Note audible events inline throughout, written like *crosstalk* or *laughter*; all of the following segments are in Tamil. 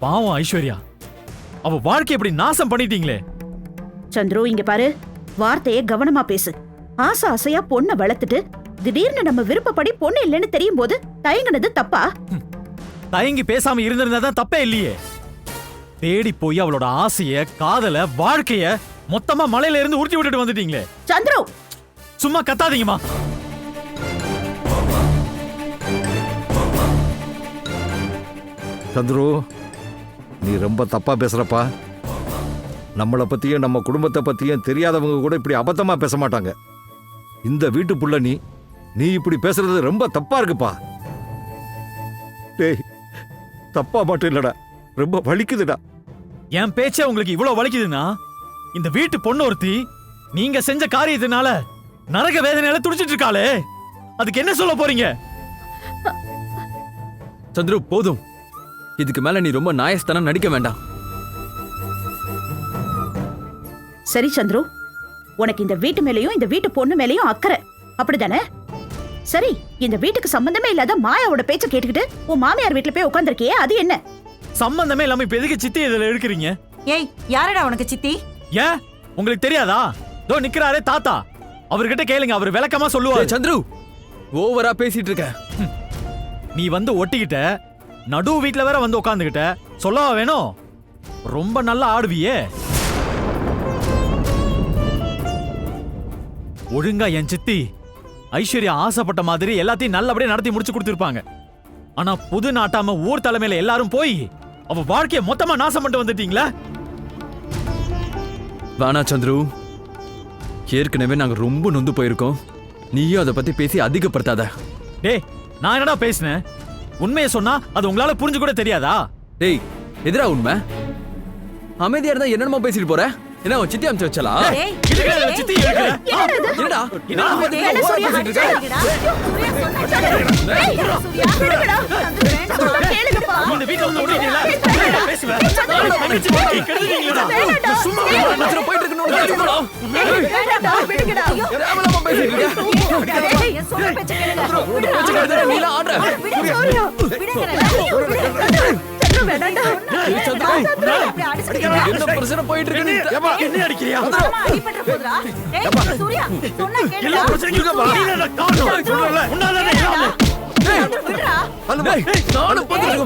பாவம் ஐஸ்வர்யா. அவ வாழ்க்கை இப்படி நாசம் பண்ணிட்டீங்களே. சந்துரு இங்க பாரு. வார்த்தையை கவனமா பேசு. ஆசை ஆசையா பொண்ணை வளர்த்துட்டு திடீர்னு நம்ம விருப்பப்படி பொண்ணு இல்லைன்னு தெரியும் போது தயங்குனது தப்பா? தயங்கி பேசாம இருந்திருந்தா தான் தப்பே இல்லையே. தேடி போய் அவளோட ஆசைய காதல வாழ்க்கைய மொத்தமா மலையில இருந்து உருட்டி விட்டுட்டு வந்துட்டீங்களே. சந்துரு! சும்மா கத்தாதீங்கம்மா சந்துரு நீ ரொம்ப தப்பா பேசுறப்பா. நம்மளை பத்தியும் நம்ம குடும்பத்தை பத்தியும் தெரியாதவங்க கூட இப்படி அபத்தமா பேச மாட்டாங்க. இந்த வீட்டு புள்ள நீ நீ இப்படி பேசுறது ரொம்ப தப்பா இருக்குப்பா. டேய் தப்பா மட்டும் இல்லடா ரொம்ப வலிக்குதுடா. என் பேச்சே உங்களுக்கு இவ்வளவு வலிக்குதுன்னா இந்த வீட்டு பொண்ணு ஒருத்தி நீங்க செஞ்ச காரியத்தினால நரக வேதனையால துடிச்சிட்டு இருக்காளே. அதுக்கு என்ன சொல்ல போறீங்க? சந்துரு போதும். இதுக்கு மேல நீ ரொம்ப நாயஸ்தானம் நடிக்க வேண்டாம். சரி சந்துரு. உனக்கு இந்த வீட்டு மேலயும் இந்த வீட்டு பொண்ணு மேலயும் அக்கறை. அப்படிதானே? சரி இந்த வீட்டுக்கு சம்பந்தமே இல்லாத மாயாவோட பேச்ச கேட்டுக்கிட்டு உன் மாமியார் வீட்டுல போய் உட்காந்துருக்கியே அது என்ன? சம்பந்தமே இல்லாம இப்ப எதுக்கு சித்தி இதுல எடுக்கிறீங்க ஏய் யாரடா உனக்கு சித்தி? ஏன்? உங்களுக்கு தெரியாதா? தோ நிக்கிறாரே தாத்தா. அவர்கிட்ட கேளுங்க அவர் விளக்கமா சொல்லுவாரு. சந்துரு! ஓவரா பேசிட்டு இருக்க. நீ வந்து ஒட்டிக்கிட்ட நடு வீட்ல வேற வந்து உட்காந்துக்கிட்ட சொல்லவா வேணும் ரொம்ப நல்லா ஆடுவியே. ஒழுங்கா என் சித்தி. ஐஸ்வர்யா ஆசைப்பட்ட மாதிரி எல்லாத்தையும் நல்லபடியா நடத்தி முடிச்சு கொடுத்திருப்பாங்க. ஆனா புது நாட்டாம ஊர் தலைமையில எல்லாரும் போய் அவ வாழ்க்கைய மொத்தமா நாசம் பண்ணிட்டு வந்துட்டீங்களா? வேணா சந்துரு. ஏற்கனவே நாங்க ரொம்ப நொந்து போயிருக்கோம். நீயும் அதை பத்தி பேசி அதிகப்படுத்தாத. டேய் நான் என்னடா பேசினேன்? உண்மையை சொன்னா அது உங்களால புரிஞ்சு கூட தெரியாதா டேய் எதிரா உண்மை அமைதியா இருந்தா என்னென்னமோ பேசிட்டு போற என்ன உன் சித்தி அமிச்சு வச்சலா சித்தி என்னடா. இந்த வந்து? பேசுவேன். சும்மா போயிட்டு தெரியுமாடா? இருக்க. பேச்சு கேட்டுட்டு நீலாம் ஆடுற. என்ன பிரச்சனை போயிட்டு இருக்குன்னு ஏப்பா, என்ன அடிக்கிறியா? எல்லா நீ. டேய், டேய், நானும் பார்த்துட்டு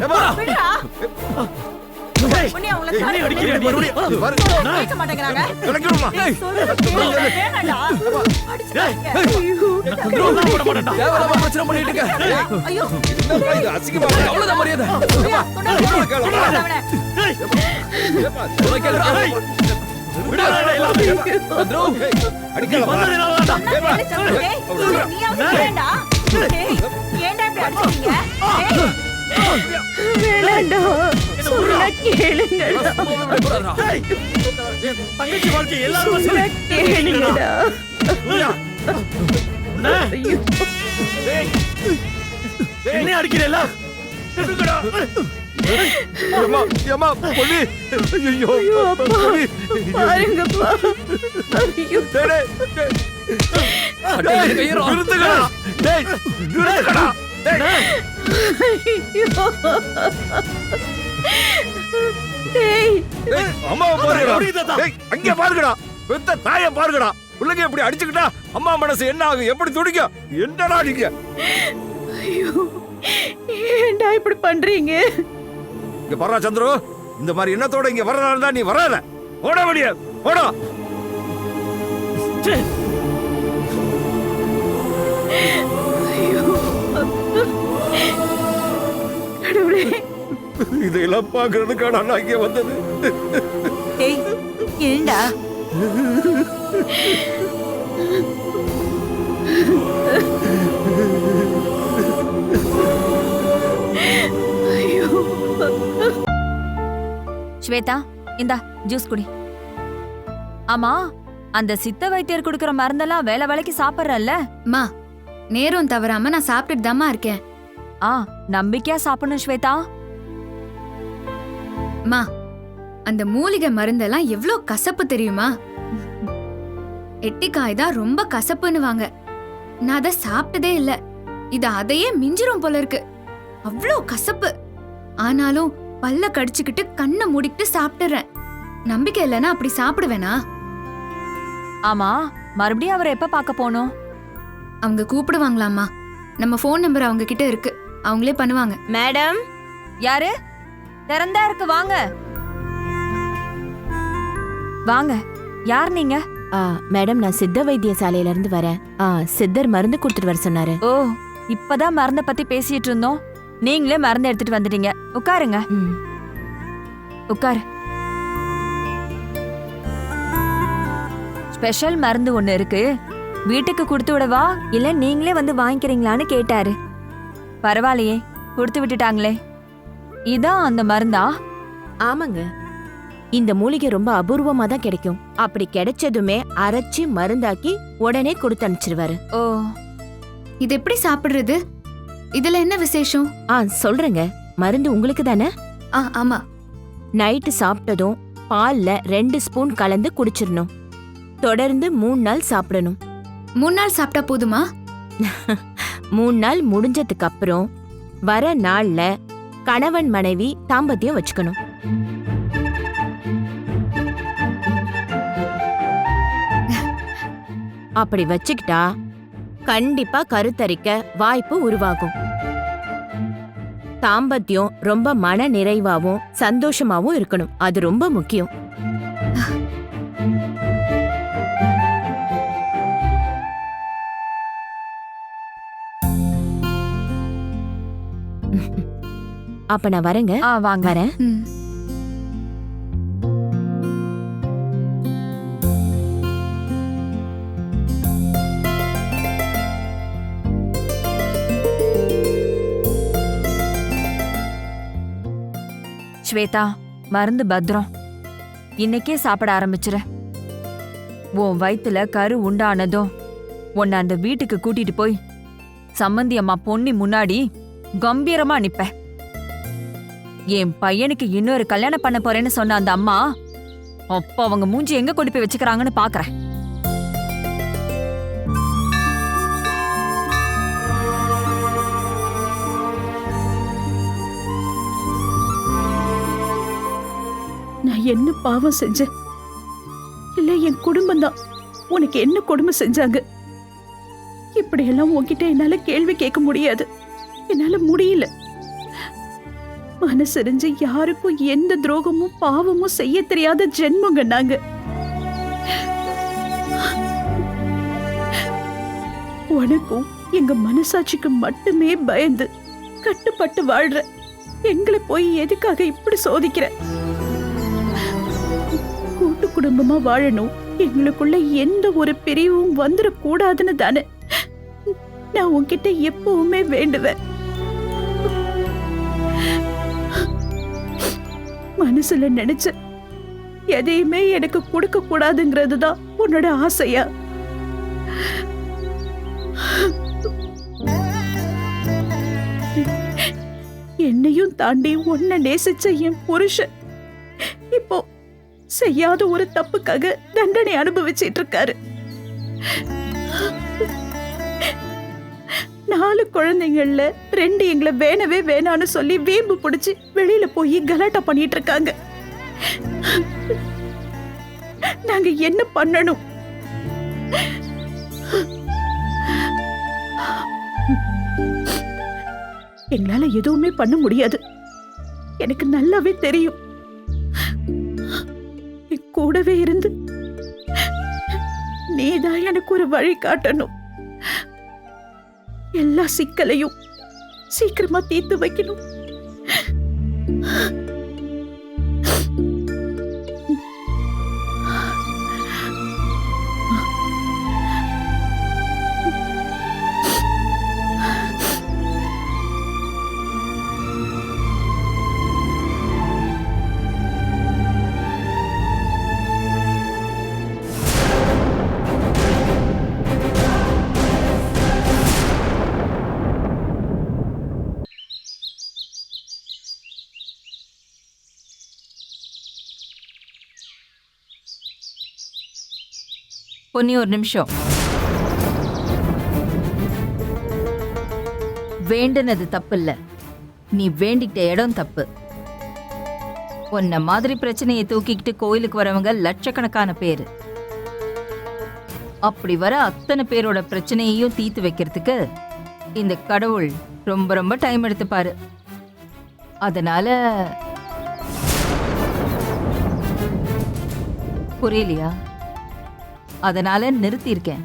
அடிக்கலாமா? வந்ததுனாலதான்டா. தங்கச்சி வாழ்க்கை எல்லாரும் கேளுங்கடா என்ன அடிக்கிறேல்ல பொன்னி. ஐயையோ, பொன்னி. அம்மாவை பாருங்கடா. அங்க பாருங்கடா. பெத்த தாய பாருங்கடா. பிள்ளைங்க இப்படி அடிச்சுக்கிட்டா அம்மா மனசு என்ன ஆகும்? எப்படி துடிக்கும்? என்னடா நீங்க? ஏன்டா இப்படி பண்றீங்க? இங்க வர்றா சந்துரு. இந்த மாதிரி எண்ணத்தோட இங்க வர்றதா நீ வராத. ஓட முடிய ஓடா கடவுளே இதையெல்லாம் பாக்குறதுக்கான நான் இங்க வந்தது. ஏய் ஏண்டா ஸ்வேதா இந்தா ஜூஸ் குடி. ஆமா அந்த சித்த வைத்தியர் குடுக்கற மருந்தெல்லாம் வேலை வேலைக்கு சாப்பிடுறல்ல? மா நேரம் தவறாம நான் சாப்பிட்டுட்டு தாம்மா இருக்கேன். ஆ நம்பிக்கையா சாப்பிடணும் ஸ்வேதா. மா அந்த மூலிகை மருந்தெல்லாம் எவ்ளோ கசப்பு தெரியுமா? எட்டிக்காய் தான் ரொம்ப கசப்புன்னுவாங்க. நான் அதை சாப்பிட்டதே இல்ல. இது அதையே மிஞ்சிரும் போல இருக்கு. அவ்ளோ கசப்பு. ஆனாலும் பல்ல கடிச்சுக்கிட்டு கண்ணை மூடிக்கிட்டு சாப்பிட்டுறேன். நம்பிக்கை இல்லைன்னா அப்படி சாப்பிடுவேனா? ஆமா மறுபடியும் அவரை எப்ப பார்க்க போகணும்? அவங்க கூப்பிடுவாங்களாம்மா. நம்ம ஃபோன் நம்பர் அவங்க கிட்ட இருக்கு. அவங்களே பண்ணுவாங்க. மேடம் யாரு? திறந்தா இருக்கு வாங்க. வாங்க. யார் நீங்க? ஆ மேடம் நான் சித்த வைத்தியசாலையில இருந்து வரேன். ஆ சித்தர் மருந்து கொடுத்துட்டு வர சொன்னாரு. ஓ இப்பதான் மருந்த பத்தி பேசிட்டு இருந்தோம். நீங்களே மருந்து எடுத்துட்டு வந்துட்டீங்க. உட்காருங்க. ம். உட்காரு. ஸ்பெஷல் மருந்து ஒண்ணு இருக்கு. வீட்டுக்கு கொடுத்து விடவா? இல்ல நீங்களே வந்து வாங்கிக்கிறீங்களான்னு கேட்டாரு. பரவாயில்லையே கொடுத்து விட்டுட்டாங்களே. இதான் அந்த மருந்தா? ஆமாங்க. இந்த மூலிகை ரொம்ப அபூர்வமா தான் கிடைக்கும். அப்படி கிடைச்சதுமே அரைச்சு மருந்தாக்கி உடனே கொடுத்து அனுப்பிச்சிருவாரு. ஓ. இது எப்படி சாப்பிடுறது? இதுல என்ன விசேஷம்? ஆ சொல்றேங்க. மருந்து உங்களுக்கு தானே? ஆ ஆமா. நைட்டு சாப்பிட்டதும் பால்ல ரெண்டு ஸ்பூன் கலந்து குடிச்சிடணும். தொடர்ந்து மூணு நாள் சாப்பிடணும். மூணு நாள் சாப்பிட்டா போதுமா? *laughs* மூணு நாள் முடிஞ்சதுக்கு அப்புறம் வர நாள்ல கணவன் மனைவி தாம்பத்தியம் வச்சுக்கணும். அப்படி வச்சுக்கிட்டா கண்டிப்பா கருத்தரிக்க வாய்ப்பு உருவாகும். தாம்பத்தியம் ரொம்ப மன நிறைவாவும் சந்தோஷமாவும் இருக்கணும். அது ரொம்ப முக்கியம். அப்ப நான் வரேங்க. ஆ வாங்க. வரேன். ஸ்வேதா மருந்து பத்திரம். இன்னைக்கே சாப்பிட ஆரம்பிச்சிரு. உன் வயித்துல கரு உண்டானதும் உன்னை அந்த வீட்டுக்கு கூட்டிட்டு போய் சம்மந்தி அம்மா பொன்னி முன்னாடி கம்பீரமா நிப்ப. என் பையனுக்கு இன்னொரு கல்யாணம் பண்ண போறேன்னு சொன்ன அந்த அம்மா அப்ப அவங்க மூஞ்சி எங்க கொண்டு போய் வச்சுக்கிறாங்கன்னு பாக்குறேன். நான் என்ன பாவம் செஞ்சேன்? இல்ல என் குடும்பம் தான். உனக்கு என்ன கொடுமை செஞ்சாங்க? இப்படியெல்லாம் உன்கிட்ட என்னால கேள்வி கேட்க முடியாது. என்னால முடியல. மனசெரிஞ்சு யாருக்கும் எந்த துரோகமும் பாவமும் செய்ய தெரியாத ஜென்மங்க நாங்க. உனக்கும் எங்க மனசாட்சிக்கு மட்டுமே பயந்து கட்டுப்பட்டு வாழ்ற. எங்களை போய் எதுக்காக இப்படி சோதிக்கிற? கூட்டு குடும்பமா வாழணும். எங்களுக்குள்ள எந்த ஒரு பிரிவும் வந்துடக்கூடாதுன்னு தானே. நான் உன்கிட்ட எப்பவுமே வேண்டுவேன். மனசுல நினைச்ச. எதையுமே எனக்கு கொடுக்க கூடாதுங்கிறது தான் உன்னோட ஆசையா? என்னையும் தாண்டி உன்னை நேசிச்ச என் புருஷன் இப்போ செய்யாத ஒரு தப்புக்காக தண்டனை அனுபவிச்சிட்டு இருக்காரு. நாலு குழந்தைங்கள்ல ரெண்டு எங்களை வேணவே வேணான்னு சொல்லி வீம்பு பிடிச்சி வெளியில போய் கலாட்டா பண்ணிட்டு இருக்காங்க. நாங்க என்ன பண்ணணும்? எங்களால எதுவுமே பண்ண முடியாது. எனக்கு நல்லாவே தெரியும். கூடவே இருந்து நீதான் எனக்கு ஒரு வழி காட்டணும். எல்லா சிக்கலையும் சீக்கிரமா தீர்த்து வைக்கணும். பொன்னி ஒரு நிமிஷம். வேண்டுனது தப்பு இல்லை நீ வேண்டிக்கிட்ட இடம் தப்பு. உன்ன மாதிரி பிரச்சனையை தூக்கிக்கிட்டு கோயிலுக்கு வரவங்க லட்சக்கணக்கான பேர். அப்படி வர அத்தனை பேரோட பிரச்சனையையும் தீர்த்து வைக்கிறதுக்கு இந்த கடவுள் ரொம்ப ரொம்ப டைம் எடுத்துப்பாரு. அதனால புரியலையா? அதனால நிறுத்தியிருக்கேன்.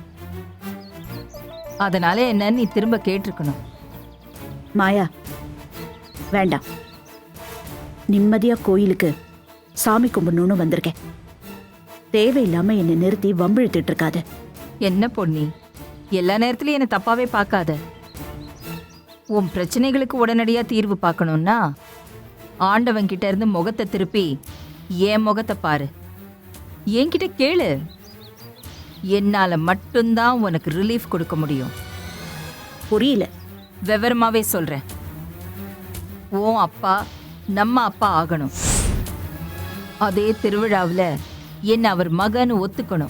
அதனால என்ன நீ திரும்ப கேட்டிருக்கணும். மாயா வேண்டாம். நிம்மதியா கோயிலுக்கு சாமி கும்பிடணும்னு வந்திருக்கேன். தேவையில்லாம என்னை நிறுத்தி வம்பிழுத்துட்டு இருக்காத என்ன பொன்னி? எல்லா நேரத்துலயும் என்ன தப்பாவே பார்க்காத. உன் பிரச்சனைகளுக்கு உடனடியா தீர்வு பார்க்கணும்னா ஆண்டவன் கிட்ட இருந்து முகத்தை திருப்பி என் முகத்தை பாரு. என்கிட்ட கேளு. என்னால மட்டும்தான் உனக்கு ரிலீஃப் கொடுக்க முடியும். புரியல. விவரமாவே சொல்றேன். உன் அப்பா நம்ம அப்பா ஆகணும். அதே திருவிழாவில் என்ன அவர் மகன்னு ஒத்துக்கணும்.